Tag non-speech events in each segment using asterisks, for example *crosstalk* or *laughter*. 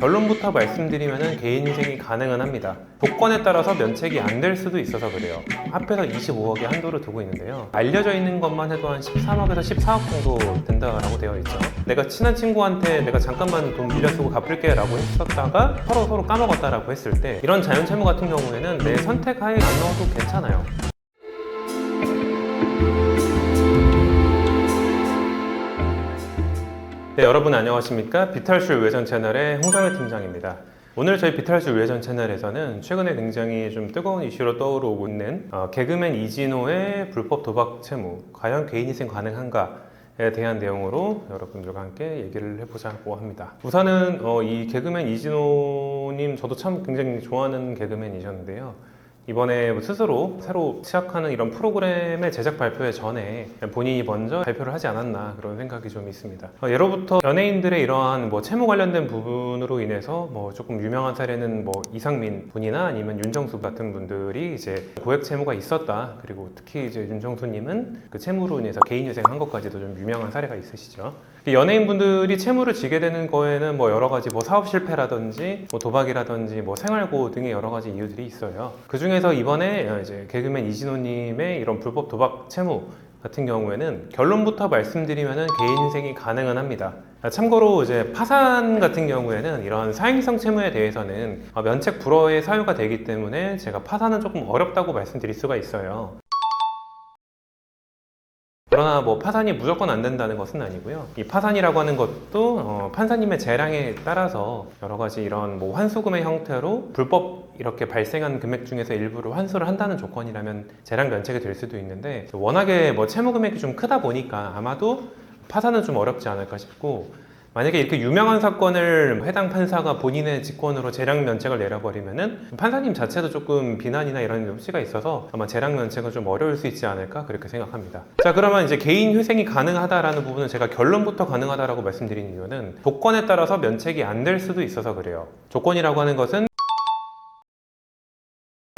결론부터 말씀드리면 개인 희생이 가능은 합니다. 조건에 따라서 면책이 안 될 수도 있어서 그래요. 합해서 25억의 한도를 두고 있는데요. 알려져 있는 것만 해도 한 13억에서 14억 정도 된다라고 되어 있죠. 내가 친한 친구한테 내가 잠깐만 돈 빌려 쓰고 갚을게 라고 했었다가 서로 서로 까먹었다라고 했을 때 이런 자연 채무 같은 경우에는 내 선택하에 안 넣어도 괜찮아요. 네, 여러분 안녕하십니까? 비탈술 외전 채널의 홍성일 팀장입니다. 오늘 저희 비탈술 외전 채널에서는 최근에 굉장히 좀 뜨거운 이슈로 떠오르고 있는 어, 개그맨 이진호의 불법 도박 채무, 과연 개인희생 가능한가 에 대한 내용으로 여러분들과 함께 얘기를 해보자고 합니다. 우선은 어, 이 개그맨 이진호님 저도 참 굉장히 좋아하는 개그맨이셨는데요. 이번에 뭐 스스로 새로 시작하는 이런 프로그램의 제작 발표회 전에 본인이 먼저 발표를 하지 않았나 그런 생각이 좀 있습니다. 어, 예로부터 연예인들의 이러한 뭐 채무 관련된 부분으로 인해서 뭐 조금 유명한 사례는 뭐 이상민 분이나 아니면 윤정수 같은 분들이 이제 고액 채무가 있었다. 그리고 특히 이제 윤정수님은 그 채무로 인해서 개인 희생한 것까지도 좀 유명한 사례가 있으시죠. 연예인분들이 채무를 지게 되는 거에는 뭐 여러 가지 뭐 사업 실패라든지 뭐 도박이라든지 뭐 생활고 등의 여러 가지 이유들이 있어요. 그 중에서 이번에 이제 개그맨 이진호님의 이런 불법 도박 채무 같은 경우에는 결론부터 말씀드리면은 개인 희생이 가능은 합니다. 아, 참고로 이제 파산 같은 경우에는 이런 사행성 채무에 대해서는 어, 면책 불허의 사유가 되기 때문에 제가 파산은 조금 어렵다고 말씀드릴 수가 있어요. 그러나 뭐 파산이 무조건 안 된다는 것은 아니고요. 이 파산이라고 하는 것도 어, 판사님의 재량에 따라서 여러 가지 이런 뭐 환수금의 형태로 불법 이렇게 발생한 금액 중에서 일부를 환수를 한다는 조건이라면 재량 면책이 될 수도 있는데 워낙에 뭐 채무 금액이 좀 크다 보니까 아마도 파산은 좀 어렵지 않을까 싶고 만약에 이렇게 유명한 사건을 해당 판사가 본인의 직권으로 재량 면책을 내려버리면은 판사님 자체도 조금 비난이나 이런 소지가 있어서 아마 재량 면책은 좀 어려울 수 있지 않을까 그렇게 생각합니다. 자 그러면 이제 개인 휴생이 가능하다라는 부분은 제가 결론부터 가능하다라고 말씀드린 이유는 조건에 따라서 면책이 안 될 수도 있어서 그래요. 조건이라고 하는 것은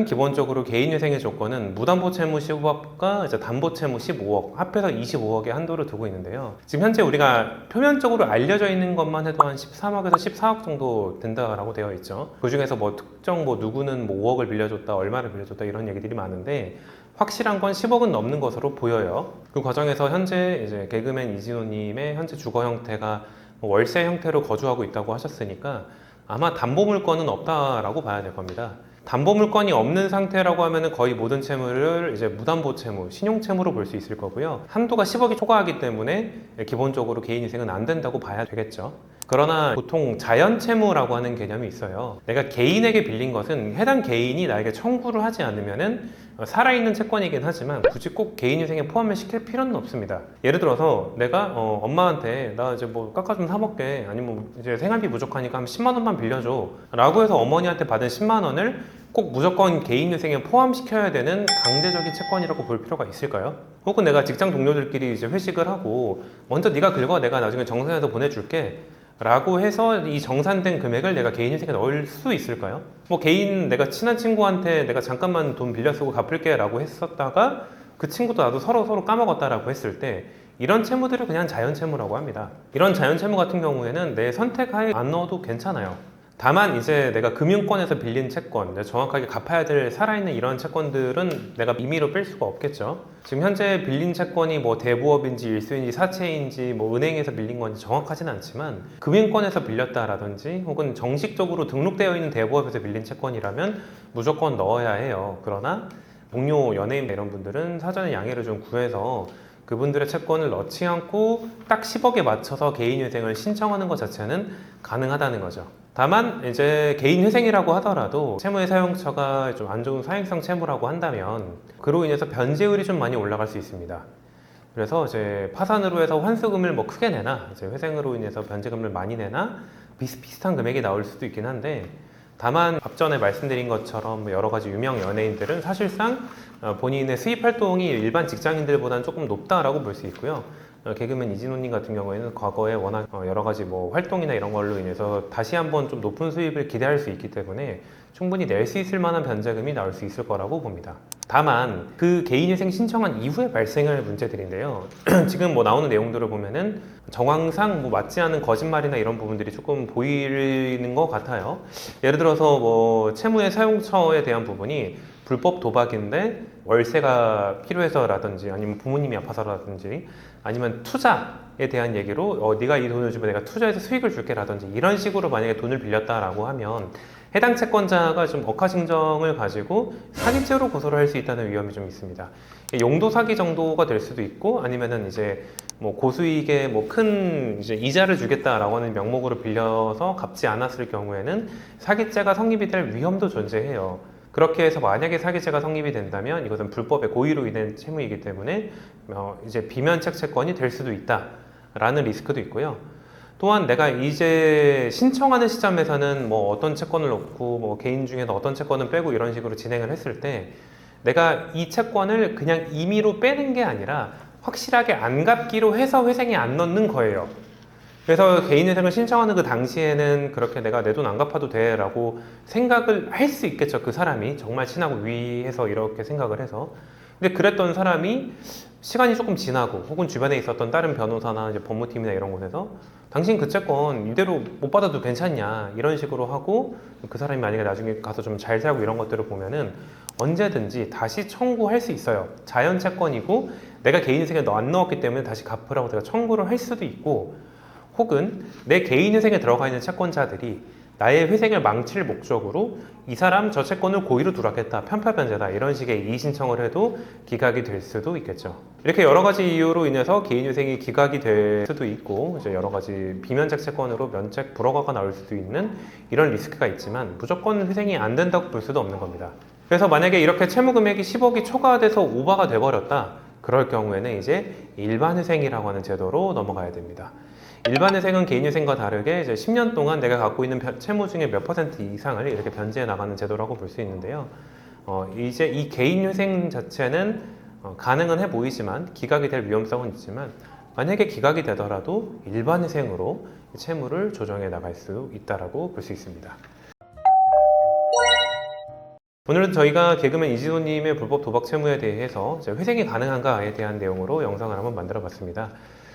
기본적으로 개인회생의 조건은 무담보 채무 15억과 이제 담보 채무 15억 합해서 25억의 한도를 두고 있는데요. 지금 현재 우리가 표면적으로 알려져 있는 것만 해도 한 13억에서 14억 정도 된다라고 되어 있죠. 그 중에서 뭐 특정 뭐 누구는 뭐 5억을 빌려줬다, 얼마를 빌려줬다 이런 얘기들이 많은데 확실한 건 10억은 넘는 것으로 보여요. 그 과정에서 현재 이제 개그맨 이진호님의 현재 주거 형태가 뭐 월세 형태로 거주하고 있다고 하셨으니까 아마 담보 물건은 없다라고 봐야 될 겁니다. 담보 물건이 없는 상태라고 하면은 거의 모든 채무를 이제 무담보 채무, 신용 채무로 볼 수 있을 거고요. 한도가 10억이 초과하기 때문에 기본적으로 개인 희생은 안 된다고 봐야 되겠죠. 그러나 보통 자연 채무라고 하는 개념이 있어요. 내가 개인에게 빌린 것은 해당 개인이 나에게 청구를 하지 않으면은 살아있는 채권이긴 하지만 굳이 꼭 개인 희생에 포함을 시킬 필요는 없습니다. 예를 들어서 내가 어, 엄마한테 나 이제 뭐 깎아 좀 사먹게 아니면 뭐 이제 생활비 부족하니까 한 10만 원만 빌려줘 라고 해서 어머니한테 받은 10만 원을 꼭 무조건 개인 유생에 포함시켜야 되는 강제적인 채권이라고 볼 필요가 있을까요? 혹은 내가 직장 동료들끼리 이제 회식을 하고 먼저 네가 긁어 내가 나중에 정산해서 보내줄게 라고 해서 이 정산된 금액을 내가 개인 유생에 넣을 수 있을까요? 뭐 개인 내가 친한 친구한테 내가 잠깐만 돈 빌려 쓰고 갚을게 라고 했었다가 그 친구도 나도 서로 서로 까먹었다라고 했을 때 이런 채무들을 그냥 자연 채무라고 합니다. 이런 자연 채무 같은 경우에는 내 선택하에 안 넣어도 괜찮아요. 다만 이제 내가 금융권에서 빌린 채권, 내가 정확하게 갚아야 될 살아있는 이런 채권들은 내가 임의로 뺄 수가 없겠죠. 지금 현재 빌린 채권이 뭐 대부업인지 일수인지 사채인지 뭐 은행에서 빌린 건지 정확하진 않지만 금융권에서 빌렸다라든지 혹은 정식적으로 등록되어 있는 대부업에서 빌린 채권이라면 무조건 넣어야 해요. 그러나 동료 연예인 이런 분들은 사전에 양해를 좀 구해서 그분들의 채권을 넣지 않고 딱 10억에 맞춰서 개인 회생을 신청하는 것 자체는 가능하다는 거죠. 다만 이제 개인 회생이라고 하더라도 채무의 사용처가 좀 안 좋은 사행성 채무라고 한다면 그로 인해서 변제율이 좀 많이 올라갈 수 있습니다. 그래서 이제 파산으로 해서 환수금을 뭐 크게 내나 이제 회생으로 인해서 변제금을 많이 내나 비슷비슷한 금액이 나올 수도 있긴 한데 다만 앞전에 말씀드린 것처럼 뭐 여러 가지 유명 연예인들은 사실상 어, 본인의 수입 활동이 일반 직장인들보다는 조금 높다라고 볼 수 있고요. 어, 개그맨 이진호님 같은 경우에는 과거에 워낙 어, 여러 가지 뭐 활동이나 이런 걸로 인해서 다시 한번 좀 높은 수입을 기대할 수 있기 때문에 충분히 낼 수 있을 만한 변제금이 나올 수 있을 거라고 봅니다. 다만 그 개인회생 신청한 이후에 발생할 문제들인데요. *clears throat* 지금 뭐 나오는 내용들을 보면은 정황상 뭐 맞지 않은 거짓말이나 이런 부분들이 조금 보이는 것 같아요. 예를 들어서 뭐 채무의 사용처에 대한 부분이 불법 도박인데 월세가 필요해서라든지 아니면 부모님이 아파서라든지 아니면 투자에 대한 얘기로 어, 네가 이 돈을 주면 내가 투자해서 수익을 줄게라든지 이런 식으로 만약에 돈을 빌렸다라고 하면 해당 채권자가 좀 억하심정을 가지고 사기죄로 고소를 할 수 있다는 위험이 좀 있습니다. 용도 사기 정도가 될 수도 있고 아니면은 이제 뭐 고수익에 뭐 큰 이제 이자를 주겠다라고 하는 명목으로 빌려서 갚지 않았을 경우에는 사기죄가 성립이 될 위험도 존재해요. 그렇게 해서 만약에 사기죄가 성립이 된다면 이것은 불법의 고의로 인한 채무이기 때문에 어 이제 비면책 채권이 될 수도 있다라는 리스크도 있고요. 또한 내가 이제 신청하는 시점에서는 뭐 어떤 채권을 넣고 뭐 개인 중에서 어떤 채권은 빼고 이런 식으로 진행을 했을 때 내가 이 채권을 그냥 임의로 빼는 게 아니라 확실하게 안 갚기로 해서 회생에 안 넣는 거예요. 그래서 개인회생을 신청하는 그 당시에는 그렇게 내가 내 돈 안 갚아도 돼 라고 생각을 할 수 있겠죠. 그 사람이 정말 친하고 위해서 이렇게 생각을 해서. 근데 그랬던 사람이 시간이 조금 지나고 혹은 주변에 있었던 다른 변호사나 이제 법무팀이나 이런 곳에서 당신 그 채권 이대로 못 받아도 괜찮냐 이런 식으로 하고 그 사람이 만약에 나중에 가서 좀 잘 살고 이런 것들을 보면은 언제든지 다시 청구할 수 있어요. 자연 채권이고 내가 개인회생에 안 넣었기 때문에 다시 갚으라고 내가 청구를 할 수도 있고 혹은 내 개인회생에 들어가 있는 채권자들이 나의 회생을 망칠 목적으로 이 사람 저 채권을 고의로 누락했다, 편파변제다 이런 식의 이의 신청을 해도 기각이 될 수도 있겠죠. 이렇게 여러 가지 이유로 인해서 개인회생이 기각이 될 수도 있고 이제 여러 가지 비면책 채권으로 면책 불허가가 나올 수도 있는 이런 리스크가 있지만 무조건 회생이 안 된다고 볼 수도 없는 겁니다. 그래서 만약에 이렇게 채무 금액이 10억이 초과돼서 오버가 돼버렸다. 그럴 경우에는 이제 일반 회생이라고 하는 제도로 넘어가야 됩니다. 일반 회생은 개인 회생과 다르게 이제 10년 동안 내가 갖고 있는 벼- 채무 중에 몇 퍼센트 이상을 이렇게 변제해 나가는 제도라고 볼 수 있는데요. 어, 이제 이 개인 회생 자체는 어, 가능은 해 보이지만 기각이 될 위험성은 있지만 만약에 기각이 되더라도 일반 회생으로 채무를 조정해 나갈 수 있다라고 볼 수 있습니다. 오늘은 저희가 개그맨 이지호님의 불법 도박 채무에 대해서 회생이 가능한가에 대한 내용으로 영상을 한번 만들어 봤습니다.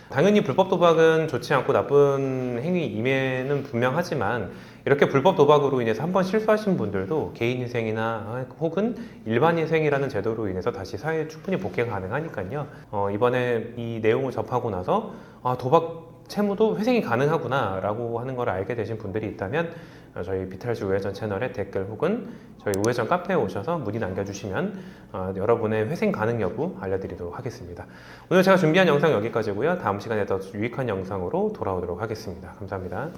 당연히 불법 도박은 좋지 않고 나쁜 행위임에는 분명하지만 이렇게 불법 도박으로 인해서 한번 실수하신 분들도 개인 희생이나 혹은 일반 희생이라는 제도로 인해서 다시 사회에 충분히 복귀가 가능하니까요. 어, 이번에 이 내용을 접하고 나서 아, 도박 채무도 회생이 가능하구나라고 하는 걸 알게 되신 분들이 있다면 어, 저희 비탈즈 우회전 채널에 댓글 혹은 저희 우회전 카페에 오셔서 문의 남겨주시면 어, 여러분의 회생 가능 여부 알려드리도록 하겠습니다. 오늘 제가 준비한 영상 여기까지고요. 다음 시간에 더 유익한 영상으로 돌아오도록 하겠습니다. 감사합니다.